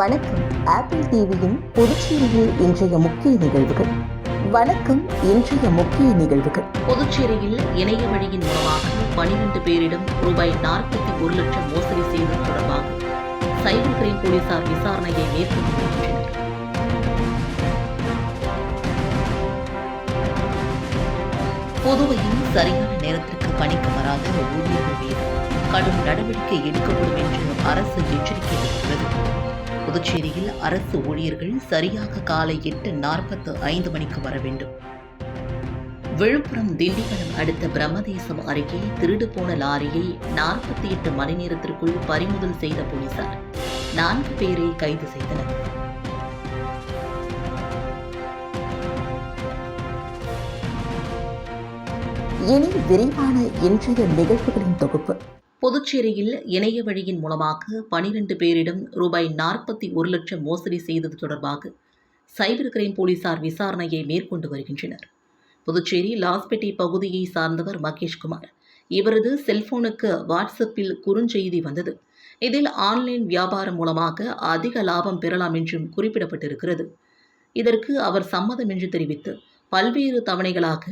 வணக்கம். ஆப்பிள் டிவியின் புதுச்சேரியில் இன்றைய முக்கிய நிகழ்வுகள். வணக்கம் இன்றைய முக்கிய நிகழ்வுகள். புதுச்சேரியில் இணைய வழியின் மூலமாக பனிரெண்டு பேரிடம் ரூபாய் நாற்பத்தி ஒரு லட்சம் மோசடி செய்தது தொடர்பாக சைபர் கிரைம் போலீசார் விசாரணையை மேற்கொண்டு வருகின்றனர் புதுவையில் சரியான நேரத்திற்கு பணிக்கு வராத ஊழியர்கள் மீது கடும் நடவடிக்கை எடுக்கப்படும் என்று அரசு எச்சரிக்கை விடுத்துள்ளது. புதுச்சேரியில் அரசு ஊழியர்கள் சரியாக காலை எட்டு நாற்பத்து ஐந்து மணிக்கு வர வேண்டும். விழுப்புரம் திண்டிவனம் அடுத்த பிரம்மதேசம் அருகே திருடு போன லாரியை நாற்பத்தி எட்டு மணி நேரத்திற்குள் பறிமுதல் செய்த போலீசார். நான்கு பேரை கைது செய்தனர். இனி விரிவான இன்றைய நிகழ்வுகளின் தொகுப்பு. புதுச்சேரியில் இணைய வழியின் மூலமாக பனிரெண்டு பேரிடம் ரூபாய் நாற்பத்தி ஒரு லட்சம் மோசடி செய்தது தொடர்பாக சைபர் கிரைம் போலீசார் விசாரணையை மேற்கொண்டு வருகின்றனர். புதுச்சேரி லாஸ்பேட்டை பகுதியை சார்ந்தவர் மகேஷ்குமார் இவரது செல்போனுக்கு வாட்ஸ்அப்பில் குறுஞ்செய்தி வந்தது. இதில் ஆன்லைன் வியாபாரம் மூலமாக அதிக லாபம் பெறலாம் என்றும் குறிப்பிடப்பட்டிருக்கிறது. இதற்கு அவர் சம்மதம் என்று தெரிவித்து பல்வேறு தவணைகளாக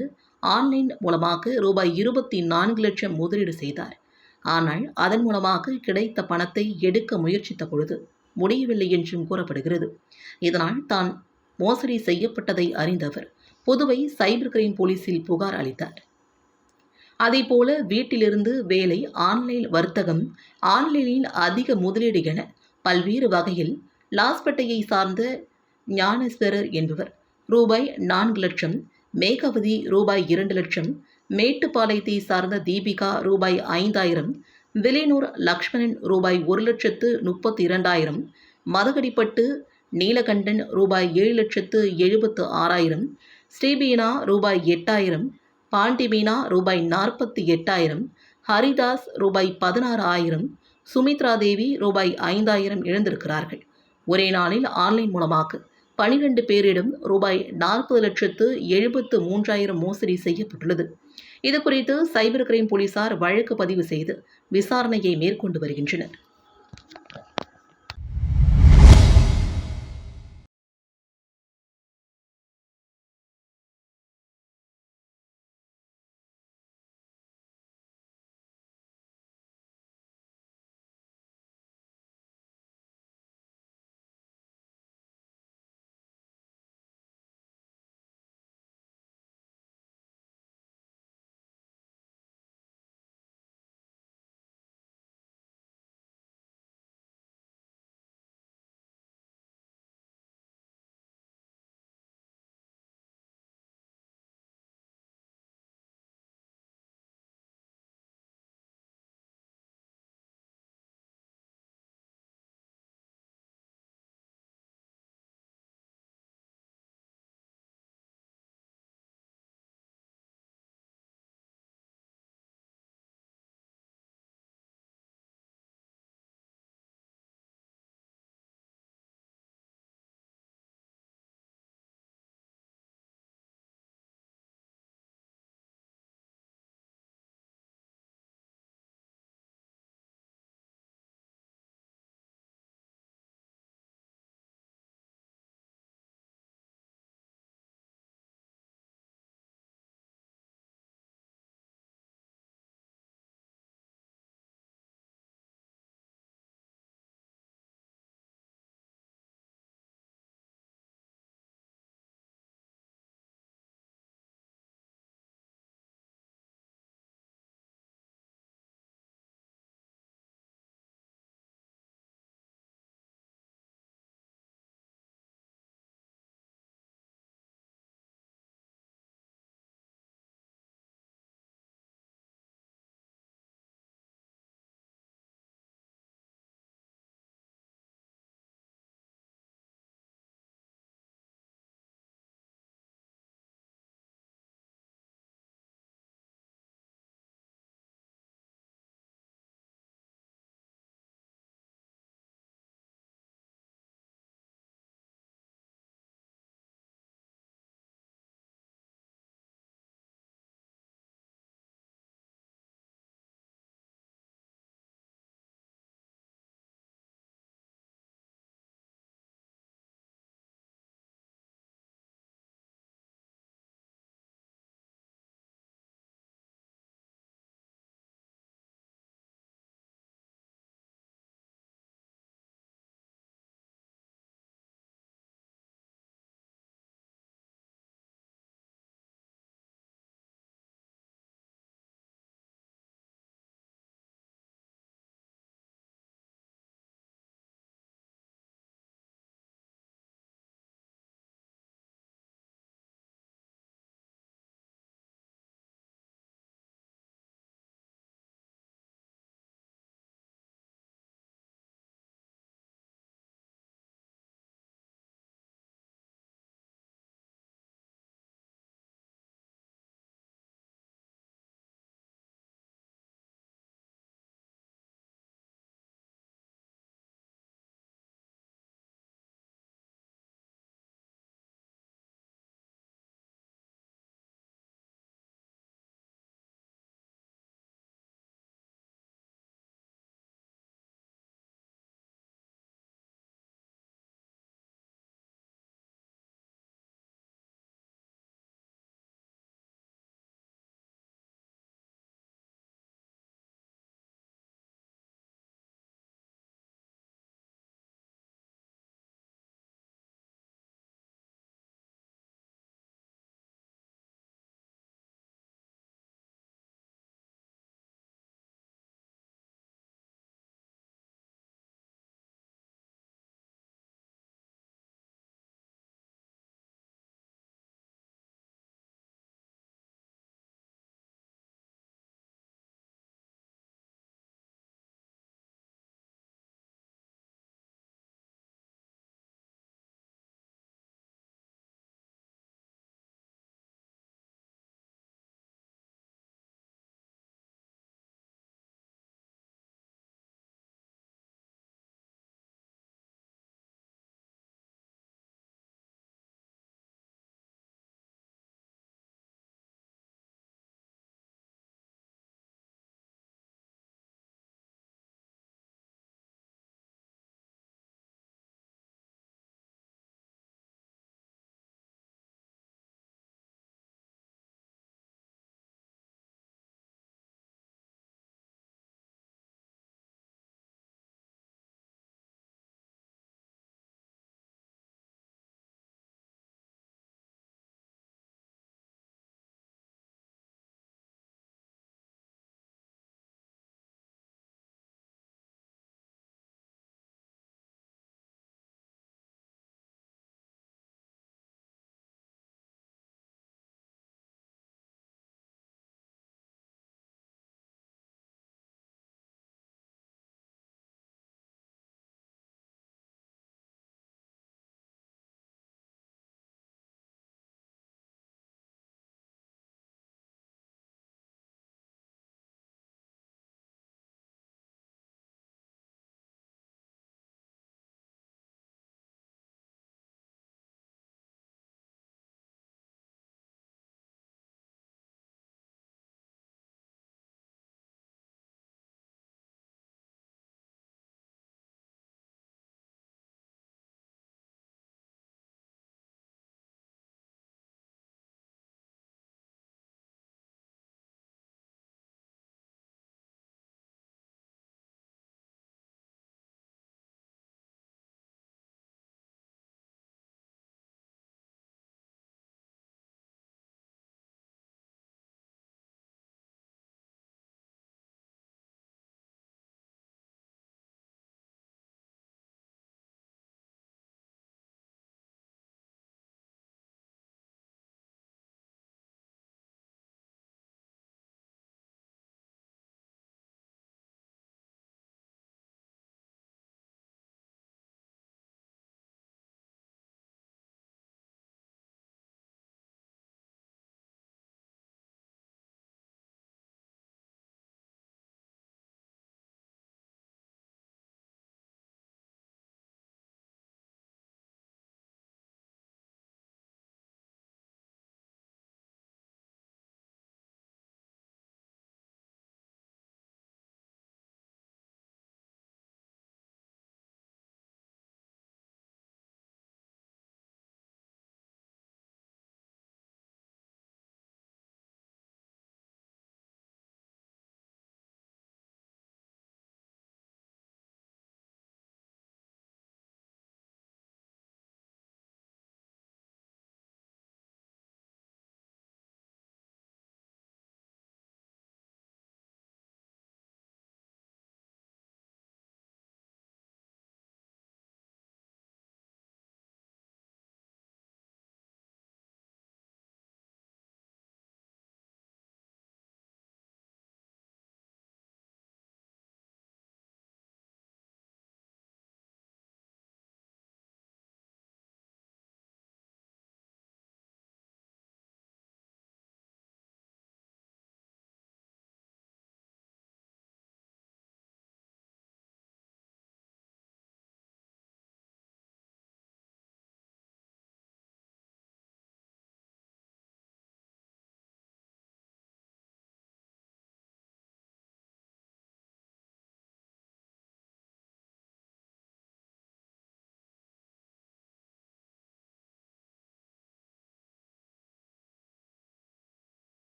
ஆன்லைன் மூலமாக ரூபாய் இருபத்தி நான்கு லட்சம் முதலீடு செய்தார். ஆனால் அதன் மூலமாக கிடைத்த பணத்தை எடுக்க முயற்சித்த பொழுது முடியவில்லை என்றும் கூறப்படுகிறது. இதனால் தான் மோசடி செய்யப்பட்டதை அறிந்தவர் புதுவை சைபர் கிரைம் போலீசில் புகார் அளித்தார். அதேபோல வீட்டிலிருந்து வேலை ஆன்லைன் வர்த்தகம் ஆன்லைனில் அதிக முதலீடு என பல்வேறு வகையில் லாஸ்பேட்டையை சார்ந்த ஞானேஸ்வரர் என்பவர் ரூபாய் நான்கு லட்சம் மேகவதி ரூபாய் இரண்டு லட்சம் மேட்டுப்பாளையத்தை சார்ந்த தீபிகா ரூபாய் ஐந்தாயிரம் விலையனூர் லக்ஷ்மணன் ரூபாய் ஒரு லட்சத்து முப்பத்தி இரண்டாயிரம் மதகடிப்பட்டு நீலகண்டன் ரூபாய் ஏழு லட்சத்து எழுபத்து ஆறாயிரம் ஸ்ரீபீனா ரூபாய் எட்டாயிரம் பாண்டிமீனா ரூபாய் நாற்பத்தி எட்டாயிரம் ஹரிதாஸ் ரூபாய் பதினாறு ஆயிரம் சுமித்ரா தேவி ரூபாய் ஐந்தாயிரம் இழந்திருக்கிறார்கள். ஒரே நாளில் ஆன்லைன் மூலமாக பனிரெண்டு பேரிடம் ரூபாய் நாற்பது லட்சத்து எழுபத்து மூன்றாயிரம் மோசடி செய்யப்பட்டுள்ளது. இதுகுறித்து சைபர் கிரைம் போலீசார் வழக்கு பதிவு செய்து விசாரணையை மேற்கொண்டு வருகின்றனர்.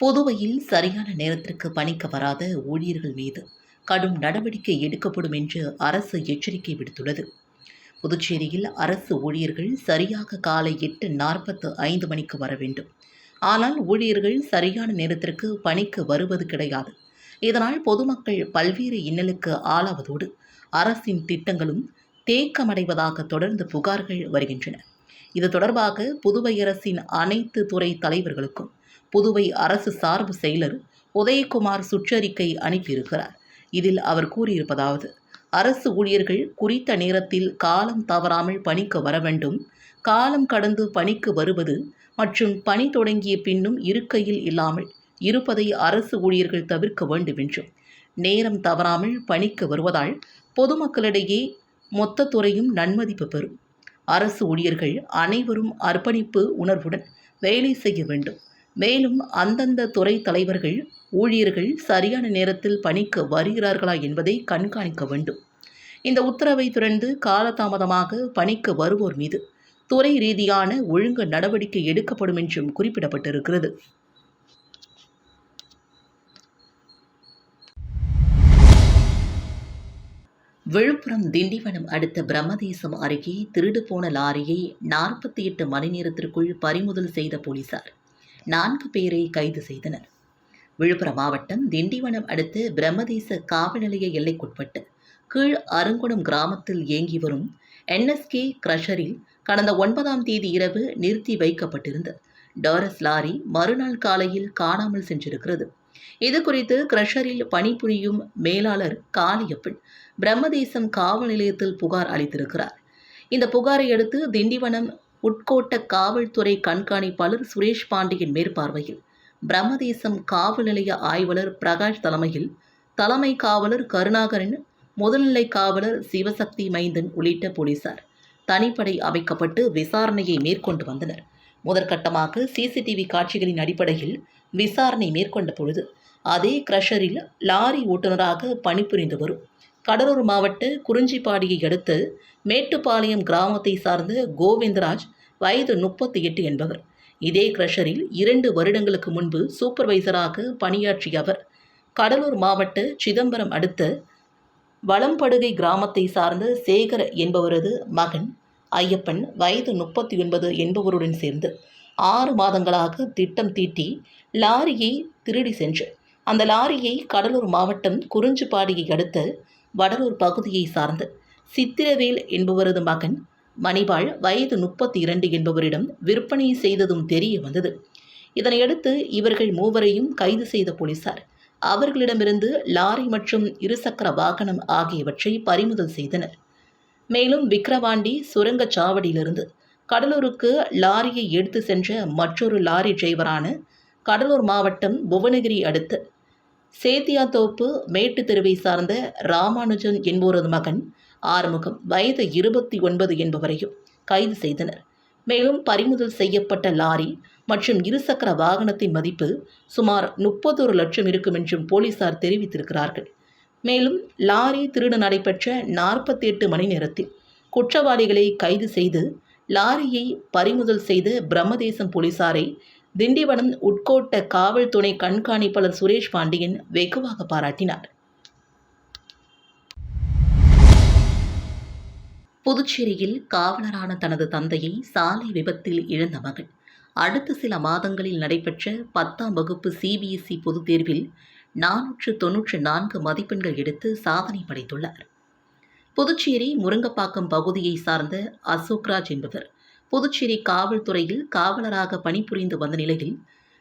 புதுவையில் சரியான நேரத்திற்கு பணிக்கு வராத ஊழியர்கள் மீது கடும் நடவடிக்கை எடுக்கப்படும் என்று அரசு எச்சரிக்கை விடுத்துள்ளது. புதுச்சேரியில் அரசு ஊழியர்கள் சரியாக காலை எட்டு நாற்பத்து ஐந்து மணிக்கு வர வேண்டும். ஆனால் ஊழியர்கள் சரியான நேரத்திற்கு பணிக்கு வருவது கிடையாது. இதனால் பொதுமக்கள் பல்வேறு இன்னலுக்கு ஆளாவதோடு அரசின் திட்டங்களும் தேக்கமடைவதாக தொடர்ந்து புகார்கள் வருகின்றன. இது தொடர்பாக புதுவை அரசின் அனைத்து துறை தலைவர்களுக்கும் புதுவை அரசு சார்பு செயலர் உதயகுமார் சுற்றறிக்கை அனுப்பியிருக்கிறார். இதில் அவர் கூறியிருப்பதாவது அரசு ஊழியர்கள் குறித்த நேரத்தில் காலம் தவறாமல் பணிக்கு வர வேண்டும். காலம் கடந்து பணிக்கு வருவது மற்றும் பணி தொடங்கிய பின்னும் இருக்கையில் இல்லாமல் இருப்பதை அரசு ஊழியர்கள் தவிர்க்க வேண்டும் என்றும் நேரம் தவறாமல் பணிக்கு வருவதால் பொதுமக்களிடையே மொத்த துறையும் நன்மதிப்பு பெறும். அரசு ஊழியர்கள் அனைவரும் அர்ப்பணிப்பு உணர்வுடன் வேலை செய்ய வேண்டும். மேலும் அந்தந்த துறை தலைவர்கள் ஊழியர்கள் சரியான நேரத்தில் பணிக்கு வருகிறார்களா என்பதை கண்காணிக்க வேண்டும். இந்த உத்தரவை தொடர்ந்து காலதாமதமாக பணிக்கு வருவோர் மீது துறை ரீதியான ஒழுங்கு நடவடிக்கை எடுக்கப்படும் என்றும் குறிப்பிடப்பட்டிருக்கிறது. விழுப்புரம் திண்டிவனம் அடுத்த பிரம்மதேசம் அருகே திருடு போன லாரியை நாற்பத்தி எட்டு மணி நேரத்திற்குள் பறிமுதல் செய்த போலீசார். நான்கு பேரை கைது செய்தனர். விழுப்புரம் மாவட்டம் திண்டிவனம் அடுத்த பிரம்மதேச காவல் நிலைய எல்லைக்குட்பட்டு கீழ் அருங்குணம் கிராமத்தில் இயங்கி வரும் என்எஸ்கே கிரஷரில் கடந்த ஒன்பதாம் தேதி இரவு நிறுத்தி வைக்கப்பட்டிருந்த டாரஸ் லாரி மறுநாள் காலையில் காணாமல் சென்றிருக்கிறது. இது குறித்து கிரஷரில் பணிபுரியும் மேலாளர் காளியப்பன் பிரம்மதேசம் காவல் நிலையத்தில் புகார் அளித்திருக்கிறார். இந்த புகாரை அடுத்து திண்டிவனம் உட்கோட்ட காவல்துறை கண்காணிப்பாளர் சுரேஷ் பாண்டியன் மேற்பார்வையில். பிரம்மதேசம் காவல் நிலைய ஆய்வாளர் பிரகாஷ் தலைமையில் தலைமை காவலர் கருணாகரன் முதல்நிலை காவலர் சிவசக்தி மைந்தன் உள்ளிட்ட போலீசார் தனிப்படை அமைக்கப்பட்டு விசாரணையை மேற்கொண்டு வந்தனர். முதற்கட்டமாக சிசிடிவி காட்சிகளின் அடிப்படையில் விசாரணை மேற்கொண்ட பொழுது அதே கிரஷரில் லாரி ஓட்டுநராக பணிபுரிந்து வரும். கடலூர் மாவட்ட குறிஞ்சிப்பாடியை அடுத்து மேட்டுப்பாளையம் கிராமத்தை சார்ந்த கோவிந்தராஜ் வயது முப்பத்தி எட்டு என்பவர். இதே கிரஷரில் இரண்டு வருடங்களுக்கு முன்பு சூப்பர்வைசராக பணியாற்றிய அவர். கடலூர் மாவட்ட சிதம்பரம் அடுத்த வளம்படுகை கிராமத்தை சார்ந்த சேகர் என்பவரது மகன் ஐயப்பன் வயது முப்பத்தி ஒன்பது என்பவருடன் சேர்ந்து ஆறு மாதங்களாக திட்டம் தீட்டி லாரியை திருடி சென்று. அந்த லாரியை கடலூர் மாவட்டம் குறிஞ்சிப்பாடியை அடுத்த வடலூர் பகுதியை சார்ந்த சித்திரவேல் என்பவரது மகன் மணிபால் வயது முப்பத்தி இரண்டு என்பவரிடம் விற்பனை செய்ததும் தெரிய வந்தது. இதனையடுத்து இவர்கள் மூவரையும் கைது செய்த போலீசார் அவர்களிடமிருந்து லாரி மற்றும் இருசக்கர வாகனம் ஆகியவற்றை பறிமுதல் செய்தனர். மேலும் விக்கிரவாண்டி சுரங்கச்சாவடியிலிருந்து கடலூருக்கு லாரியை எடுத்து சென்ற மற்றொரு லாரி டிரைவரான கடலூர் மாவட்டம் புவனகிரி அடுத்த சேத்தியாத்தோப்பு மேட்டு தெருவை சார்ந்த ராமானுஜன் என்பவரது மகன் ஆறுமுகம் வயது இருபத்தி ஒன்பது என்பவரையும் கைது செய்தனர். மேலும் பறிமுதல் செய்யப்பட்ட லாரி மற்றும் இருசக்கர வாகனத்தின் மதிப்பு சுமார் முப்பத்தொரு லட்சம் இருக்கும் என்றும் போலீசார் தெரிவித்திருக்கிறார்கள். மேலும் லாரி திருடு நடைபெற்ற நாற்பத்தி எட்டு மணி நேரத்தில் குற்றவாளிகளை கைது செய்து லாரியை பறிமுதல் செய்த பிரம்மதேசம் போலீசாரை திண்டிவனம் உட்கோட்ட காவல் துணை கண்காணிப்பாளர் சுரேஷ் பாண்டியன் வெகுவாக பாராட்டினார். புதுச்சேரியில் காவலரான தனது தந்தையை சாலை விபத்தில் இழந்த மகள். அடுத்த சில மாதங்களில் நடைபெற்ற பத்தாம் வகுப்பு சிபிஎஸ்இ பொதுத் தேர்வில் நானூற்று தொன்னூற்று நான்கு மதிப்பெண்கள் எடுத்து சாதனை படைத்துள்ளார். புதுச்சேரி முருங்கப்பாக்கம் பகுதியை சார்ந்த அசோக்ராஜ் என்பவர் புதுச்சேரி காவல்துறையில் காவலராக பணிபுரிந்து வந்த நிலையில்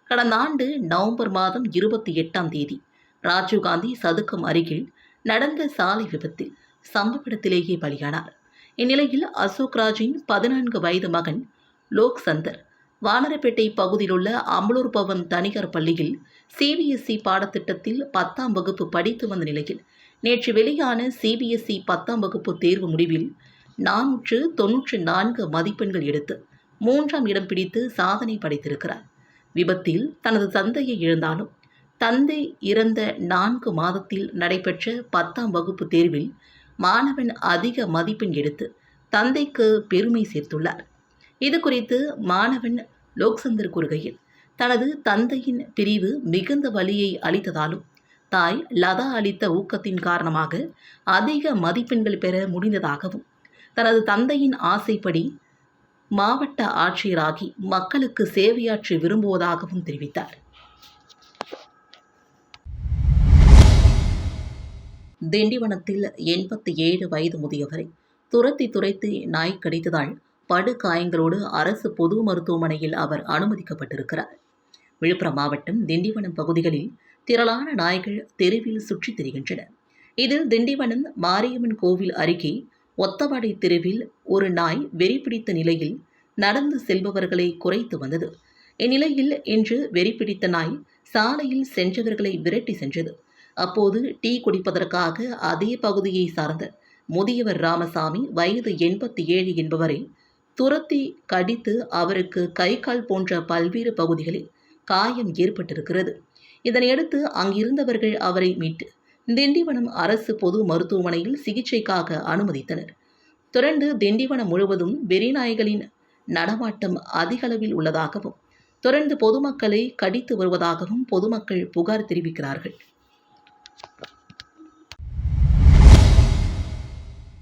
கடந்த ஆண்டு நவம்பர் மாதம் இருபத்தி எட்டாம் தேதி ராஜீவ்காந்தி சதுக்கம் அருகில் நடந்த சாலை விபத்தில் சம்பவ இடத்திலேயே பலியானார். இந்நிலையில் அசோக் ராஜின் பதினான்கு வயது மகன் லோக் சந்தர் வானரப்பேட்டை பகுதியிலுள்ள அம்பலூர் பவன் தனியார் பள்ளியில் சிபிஎஸ்இ பாடத்திட்டத்தில் பத்தாம் வகுப்பு படித்து வந்த நிலையில் நேற்று வெளியான சிபிஎஸ்இ பத்தாம் வகுப்பு தேர்வு முடிவில் நானூற்று தொன்னூற்று நான்கு மதிப்பெண்கள் எடுத்து மூன்றாம் இடம் பிடித்து சாதனை படைத்திருக்கிறார். விபத்தில் தனது தந்தையை இழந்தாலும் தந்தை இறந்த நான்கு மாதத்தில் நடைபெற்ற பத்தாம் வகுப்பு தேர்வில் மாணவன் அதிக மதிப்பெண் எடுத்து தந்தைக்கு பெருமை சேர்த்துள்ளார். இது குறித்து மாணவன் லோக்சந்தர் கூறுகையில் தனது தந்தையின் பிரிவு மிகுந்த வலியை அளித்ததாலும் தாய் லதா அளித்த ஊக்கத்தின் காரணமாக அதிக மதிப்பெண்கள் பெற முடிந்ததாகவும் தனது தந்தையின் ஆசைப்படி மாவட்ட ஆட்சியராகி மக்களுக்கு சேவையாற்றி விரும்புவதாகவும் தெரிவித்தார். திண்டிவனத்தில் எண்பத்தி ஏழு வயது முதியவரை துரத்தி துரைத்து நாய் கடித்ததால் படுகாயங்களோடு அரசு பொது மருத்துவமனையில் அவர் அனுமதிக்கப்பட்டிருக்கிறார். விழுப்புரம் மாவட்டம் திண்டிவனம் பகுதிகளில் திரளான நாய்கள் தெருவில் சுற்றித் திரிகின்றன. இதில் திண்டிவனம் மாரியம்மன் கோவில் அருகே ஒத்தவாடை தெருவில் ஒரு நாய் வெறி பிடித்த நிலையில் நடந்து செல்பவர்களை குறைத்து வந்தது. இந்நிலையில் இன்று வெறி பிடித்த நாய் சாலையில் சென்றவர்களை விரட்டி சென்றது. அப்போது டீ குடிப்பதற்காக அதே பகுதியை சார்ந்த முதியவர் ராமசாமி வயது எண்பத்தி ஏழு என்பவரை துரத்தி கடித்து அவருக்கு கை கால் போன்ற பல்வேறு பகுதிகளில் காயம் ஏற்பட்டிருக்கிறது. இதனையடுத்து அங்கிருந்தவர்கள் அவரை மீட்டு திண்டிவனம் அரசு பொது மருத்துவமனையில் சிகிச்சைக்காக அனுமதித்தனர். தொடர்ந்து திண்டிவனம் முழுவதும் வெறிநாய்களின் நடமாட்டம் அதிகளவில் உள்ளதாகவும் தொடர்ந்து பொதுமக்களை கடித்து வருவதாகவும் பொதுமக்கள் புகார் தெரிவிக்கிறார்கள்.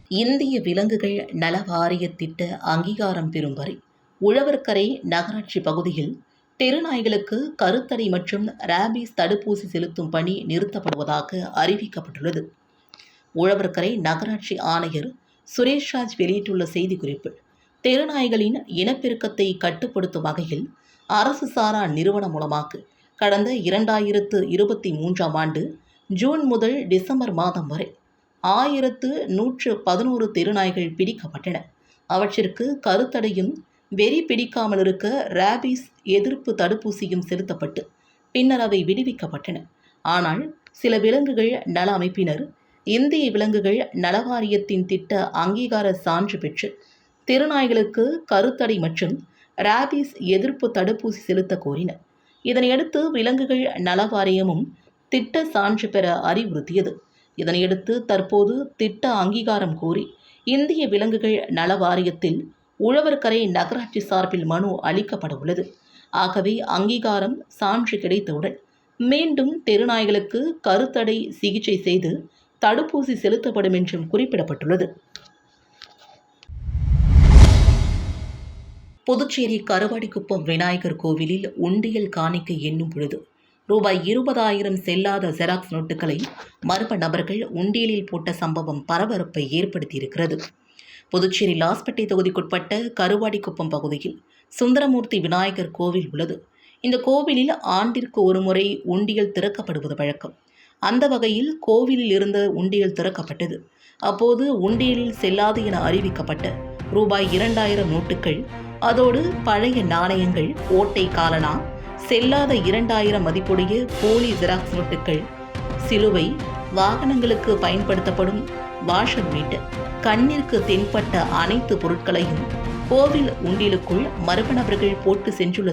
இந்திய விலங்குகள் நல வாரிய திட்ட அங்கீகாரம் பெறும் வரை உழவர்கரை நகராட்சி பகுதியில் தெருநாய்களுக்கு கருத்தடை மற்றும் ரேபிஸ் தடுப்பூசி செலுத்தும் பணி நிறுத்தப்படுவதாக அறிவிக்கப்பட்டுள்ளது. உழவர்கரை நகராட்சி ஆணையர் சுரேஷ்ராஜ் வெளியிட்டுள்ள செய்திக்குறிப்பில் தெருநாய்களின் இனப்பெருக்கத்தை கட்டுப்படுத்தும் வகையில் அரசு சாரா நிறுவனம் மூலமாக கடந்த இரண்டாயிரத்து இருபத்தி மூன்றாம் ஆண்டு ஜூன் முதல் டிசம்பர் மாதம் வரை ஆயிரத்து நூற்று பதினோரு தெருநாய்கள் பிடிக்கப்பட்டன. அவற்றிற்கு கருத்தடையும் வெறி பிடிக்காமல் இருக்க ரேபிஸ் எதிர்ப்பு தடுப்பூசியும் செலுத்தப்பட்டு பின்னர் அவை விடுவிக்கப்பட்டன. ஆனால் சில விலங்குகள் நல அமைப்பினர் இந்திய விலங்குகள் நலவாரியத்தின் திட்ட அங்கீகார சான்று பெற்று திருநாய்களுக்கு கருத்தடை மற்றும் ரேபிஸ் எதிர்ப்பு தடுப்பூசி செலுத்த கோரினர். இதனையடுத்து விலங்குகள் நல வாரியமும் திட்ட சான்று பெற அறிவுறுத்தியது. இதனையடுத்து தற்போது திட்ட அங்கீகாரம் கோரி இந்திய விலங்குகள் நல வாரியத்தில் உழவர்கரை நகராட்சி சார்பில் மனு அளிக்கப்பட உள்ளது ஆகவே அங்கீகாரம் சான்று கிடைத்தவுடன் மீண்டும் தெருநாய்களுக்கு கருத்தடை சிகிச்சை செய்து தடுப்பூசி செலுத்தப்படும் என்றும் குறிப்பிடப்பட்டுள்ளது. புதுச்சேரி கருவாடிக்குப்பம் விநாயகர் கோவிலில் உண்டியல் காணிக்கை எண்ணும் பொழுது ரூபாய் இருபதாயிரம் செல்லாத ஜெராக்ஸ் நோட்டுகளை மர்ம நபர்கள் உண்டியலில் போட்ட சம்பவம் பரபரப்பை ஏற்படுத்தியிருக்கிறது. புதுச்சேரி லாஸ்பேட்டை தொகுதிக்குட்பட்ட கருவாடிக்குப்பம் பகுதியில் சுந்தரமூர்த்தி விநாயகர் கோவில் உள்ளது. இந்த கோவிலில் ஆண்டிற்கு ஒருமுறை உண்டியல் திறக்கப்படுவது வழக்கம். அந்த வகையில் கோவிலில் இருந்த உண்டியல் திறக்கப்பட்டது. அப்போது உண்டியலில் செல்லாது என அறிவிக்கப்பட்ட ரூபாய் இரண்டாயிரம் நோட்டுகள் அதோடு பழைய நாணயங்கள் ஓட்டை காலனா செல்லாத இரண்டாயிரம் மதிப்புடைய போலி ஜெராக்ஸ் நோட்டுகள் சிலுவை வாகனங்களுக்கு பயன்படுத்தப்படும் வாஷர் மீட்டு கண்ணிற்கு தென்பட்ட அனைத்து பொருட்களையும் கோவில் உண்டியலுக்குள் மர்ம நபர்கள் போட்டு சென்றுள்ள